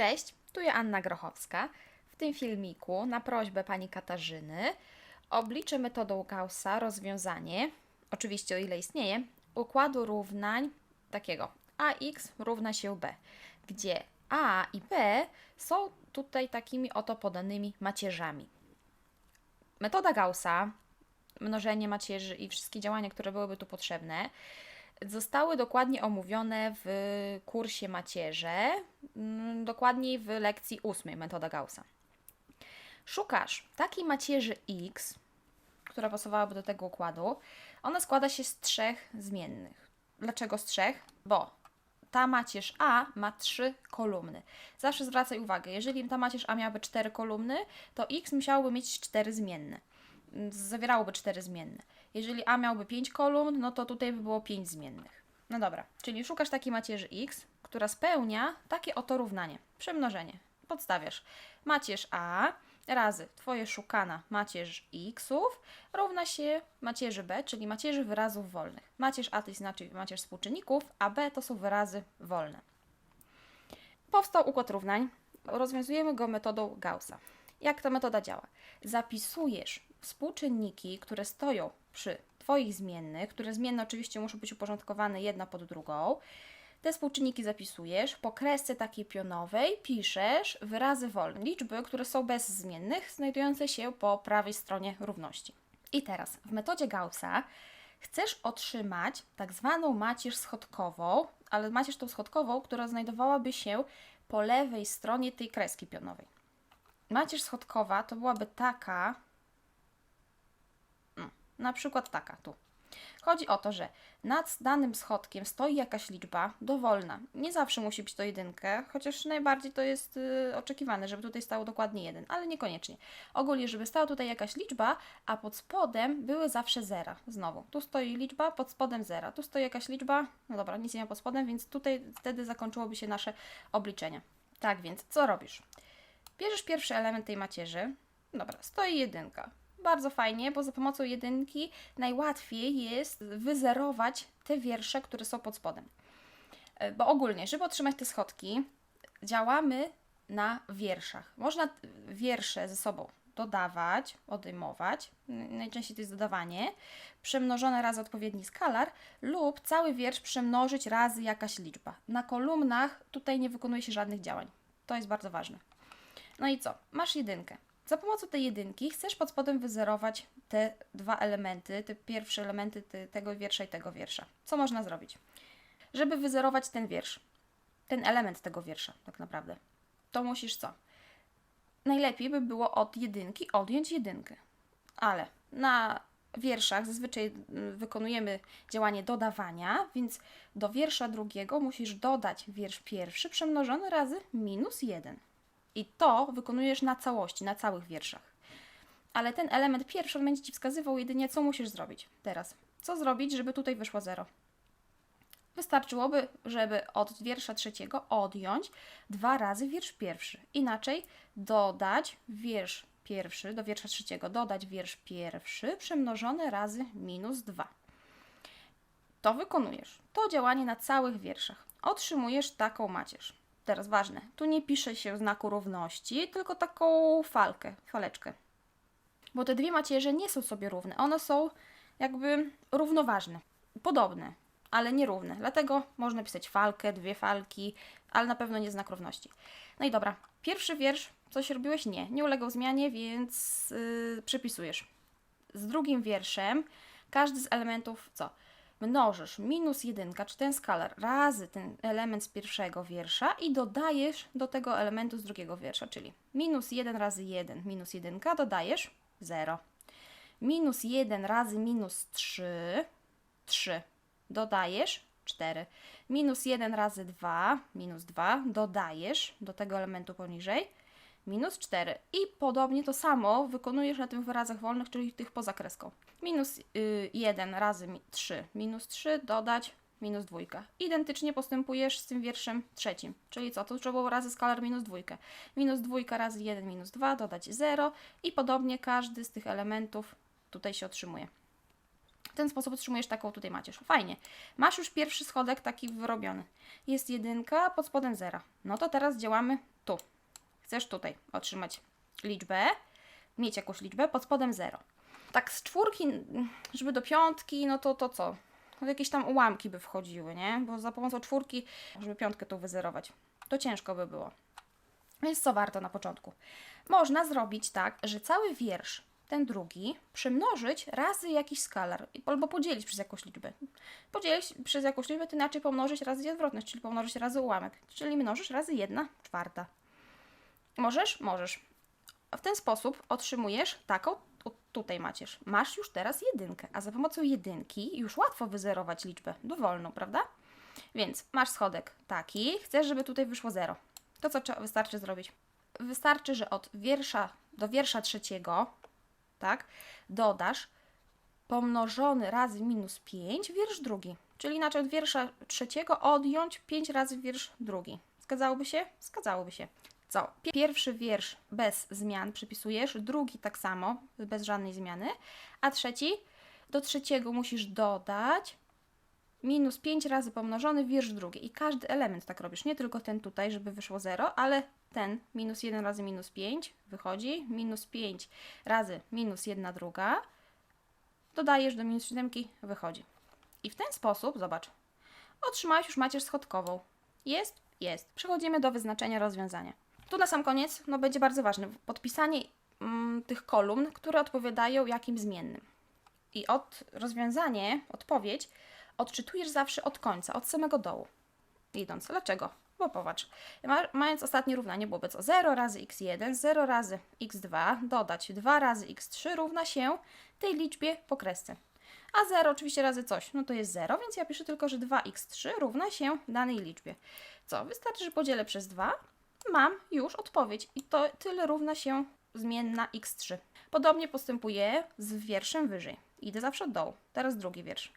Cześć, tu ja Anna Grochowska. W tym filmiku na prośbę pani Katarzyny obliczę metodą Gaussa rozwiązanie, oczywiście o ile istnieje, układu równań takiego ax równa się b, gdzie a i b są tutaj takimi oto podanymi macierzami. Metoda Gaussa, mnożenie macierzy i wszystkie działania, które byłyby tu potrzebne, zostały dokładnie omówione w kursie macierze, mm, dokładniej w lekcji ósmej metoda Gaussa. Szukasz takiej macierzy x, która pasowałaby do tego układu. Ona składa się z trzech zmiennych. Dlaczego z trzech? Bo ta macierz A ma trzy kolumny. Zawsze zwracaj uwagę, jeżeli ta macierz A miałaby cztery kolumny, to x musiałoby mieć cztery zmienne. Zawierałoby cztery zmienne. Jeżeli A miałby 5 kolumn, no to tutaj by było 5 zmiennych. No dobra, czyli szukasz takiej macierzy x, która spełnia takie oto równanie. Przemnożenie. Podstawiasz macierz A razy Twoje szukana macierz xów równa się macierzy b, czyli macierzy wyrazów wolnych. Macierz A to inaczej macierz współczynników, a b to są wyrazy wolne. Powstał układ równań. Rozwiązujemy go metodą Gaussa. Jak ta metoda działa? Zapisujesz współczynniki, które stoją przy Twoich zmiennych, które zmienne oczywiście muszą być uporządkowane jedna pod drugą. Te współczynniki zapisujesz, po kresce takiej pionowej piszesz wyrazy wolne, liczby, które są bez zmiennych, znajdujące się po prawej stronie równości. I teraz w metodzie Gaussa chcesz otrzymać tak zwaną macierz schodkową, ale macierz tą schodkową, która znajdowałaby się po lewej stronie tej kreski pionowej. Macierz schodkowa to byłaby taka, na przykład taka tu. Chodzi o to, że nad danym schodkiem stoi jakaś liczba dowolna. Nie zawsze musi być to jedynkę, chociaż najbardziej to jest y, oczekiwane, żeby tutaj stało dokładnie jeden, ale niekoniecznie. Ogólnie, żeby stała tutaj jakaś liczba, a pod spodem były zawsze zera. Znowu, tu stoi liczba, pod spodem zera. Tu stoi jakaś liczba, no dobra, nic nie ma pod spodem, więc tutaj wtedy zakończyłoby się nasze obliczenie. Tak więc, co robisz? Bierzesz pierwszy element tej macierzy. Dobra, stoi jedynka. Bardzo fajnie, bo za pomocą jedynki najłatwiej jest wyzerować te wiersze, które są pod spodem. E, Bo ogólnie, żeby otrzymać te schodki, działamy na wierszach. Można wiersze ze sobą dodawać, odejmować, najczęściej to jest dodawanie, przemnożone razy odpowiedni skalar, lub cały wiersz przemnożyć razy jakaś liczba. Na kolumnach tutaj nie wykonuje się żadnych działań. To jest bardzo ważne. No i co? Masz jedynkę. Za pomocą tej jedynki chcesz pod spodem wyzerować te dwa elementy, te pierwsze elementy te, tego wiersza i tego wiersza. Co można zrobić? Żeby wyzerować ten wiersz, ten element tego wiersza, tak naprawdę, to musisz co? Najlepiej by było od jedynki odjąć jedynkę. Ale na wierszach zazwyczaj mm, wykonujemy działanie dodawania, więc do wiersza drugiego musisz dodać wiersz pierwszy przemnożony razy minus jeden. I to wykonujesz na całości, na całych wierszach. Ale ten element pierwszy będzie Ci wskazywał jedynie, co musisz zrobić. Teraz, co zrobić, żeby tutaj wyszło 0? Wystarczyłoby, żeby od wiersza trzeciego odjąć dwa razy wiersz pierwszy. Inaczej dodać wiersz pierwszy, do wiersza trzeciego dodać wiersz pierwszy przemnożony razy minus 2. To wykonujesz. To działanie na całych wierszach. Otrzymujesz taką macierz. Teraz ważne, tu nie pisze się znaku równości, tylko taką falkę, faleczkę. Bo te dwie macierze nie są sobie równe, one są jakby równoważne, podobne, ale nierówne. Dlatego można pisać falkę, dwie falki, ale na pewno nie znak równości. No i dobra, pierwszy wiersz, coś robiłeś? Nie, nie ulegał zmianie, więc yy, przypisujesz. Z drugim wierszem każdy z elementów co? Mnożysz minus jedynka, czy ten skalar, razy ten element z pierwszego wiersza i dodajesz do tego elementu z drugiego wiersza, czyli minus 1 razy 1, minus jedynka, dodajesz 0. Minus 1 razy minus 3, 3. Dodajesz 4. Minus 1 razy 2, minus 2. Dodajesz do tego elementu poniżej minus 4. I podobnie to samo wykonujesz na tych wyrazach wolnych, czyli tych poza kreską. Minus y, 1 razy mi- 3, minus 3, dodać minus 2. Identycznie postępujesz z tym wierszem trzecim. Czyli co? Tu trzeba było razy skalar minus 2. Minus 2 razy 1, minus 2, dodać 0 i podobnie każdy z tych elementów tutaj się otrzymuje. W ten sposób otrzymujesz taką tutaj macierz. Fajnie. Masz już pierwszy schodek taki wyrobiony. Jest jedynka pod spodem zera. No to teraz działamy. Chcesz tutaj otrzymać liczbę, mieć jakąś liczbę, pod spodem 0. Tak z czwórki, żeby do piątki, no to to co? No jakieś tam ułamki by wchodziły, nie? Bo za pomocą czwórki, żeby piątkę tu wyzerować, to ciężko by było. Więc co warto na początku? Można zrobić tak, że cały wiersz, ten drugi, przemnożyć razy jakiś skalar, albo podzielić przez jakąś liczbę. Podzielić przez jakąś liczbę, to inaczej pomnożyć razy odwrotność, czyli pomnożyć razy ułamek, czyli mnożysz razy 1 czwarta. Możesz? Możesz. W ten sposób otrzymujesz taką, tutaj macierz. Masz już teraz jedynkę, a za pomocą jedynki już łatwo wyzerować liczbę dowolną, prawda? Więc masz schodek taki, chcesz, żeby tutaj wyszło 0. To co wystarczy zrobić? Wystarczy, że od wiersza do wiersza trzeciego, tak, dodasz pomnożony razy minus 5 wiersz drugi. Czyli inaczej od wiersza trzeciego odjąć 5 razy wiersz drugi. Zgadzałoby się? Zgadzałoby się. Co? Pierwszy wiersz bez zmian przypisujesz, drugi tak samo, bez żadnej zmiany, a trzeci do trzeciego musisz dodać minus 5 razy pomnożony wiersz drugi. I każdy element tak robisz, nie tylko ten tutaj, żeby wyszło 0, ale ten minus 1 razy minus 5 wychodzi, minus 5 razy minus 1 druga, dodajesz do minus 7 wychodzi. I w ten sposób, zobacz, otrzymałeś już macierz schodkową. Jest? Jest. Przechodzimy do wyznaczenia rozwiązania. Tu na sam koniec no, będzie bardzo ważne podpisanie mm, tych kolumn, które odpowiadają jakim zmiennym. I od rozwiązanie, odpowiedź odczytujesz zawsze od końca, od samego dołu. Idąc. Dlaczego? Bo popatrz, ma, mając ostatnie równanie byłoby co? 0 razy x1, 0 razy x2, dodać 2 razy x3 równa się tej liczbie po kresce. A 0 oczywiście razy coś, no to jest 0, więc ja piszę tylko, że 2x3 równa się danej liczbie. Co? Wystarczy, że podzielę przez 2, mam już odpowiedź i to tyle równa się zmienna x3. Podobnie postępuję z wierszem wyżej. Idę zawsze od dołu. Teraz drugi wiersz.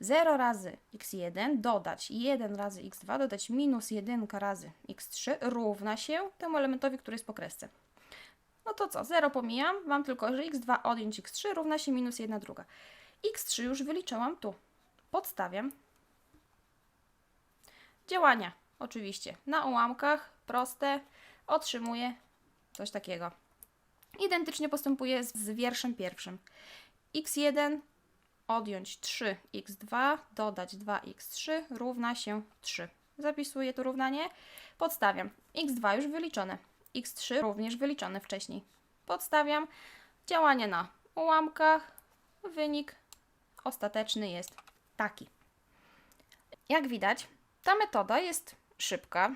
0 razy x1 dodać 1 razy x2 dodać minus 1 razy x3 równa się temu elementowi, który jest po kresce. No to co? 0 pomijam, mam tylko, że x2 odjąć x3 równa się minus 1 druga. x3 już wyliczyłam tu. Podstawiam. Działania, oczywiście. Na ułamkach, proste, otrzymuję coś takiego. Identycznie postępuję z, wierszem pierwszym. x1 odjąć 3x2, dodać 2x3 równa się 3. Zapisuję to równanie, podstawiam. x2 już wyliczone, x3 również wyliczone wcześniej. Podstawiam działanie na ułamkach, wynik ostateczny jest taki. Jak widać, ta metoda jest szybka,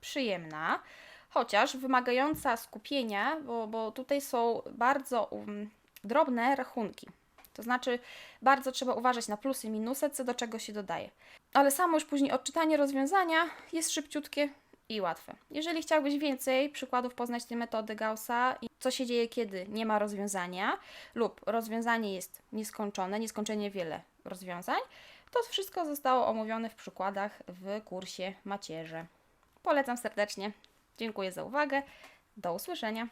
przyjemna, chociaż wymagająca skupienia, bo, bo tutaj są bardzo um, drobne rachunki. To znaczy, bardzo trzeba uważać na plusy i minusy, co do czego się dodaje. Ale samo już później odczytanie rozwiązania jest szybciutkie i łatwe. Jeżeli chciałbyś więcej przykładów poznać tej metody Gaussa i co się dzieje, kiedy nie ma rozwiązania lub rozwiązanie jest nieskończone, nieskończenie wiele rozwiązań, to wszystko zostało omówione w przykładach w kursie macierze. Polecam serdecznie. Dziękuję za uwagę. Do usłyszenia.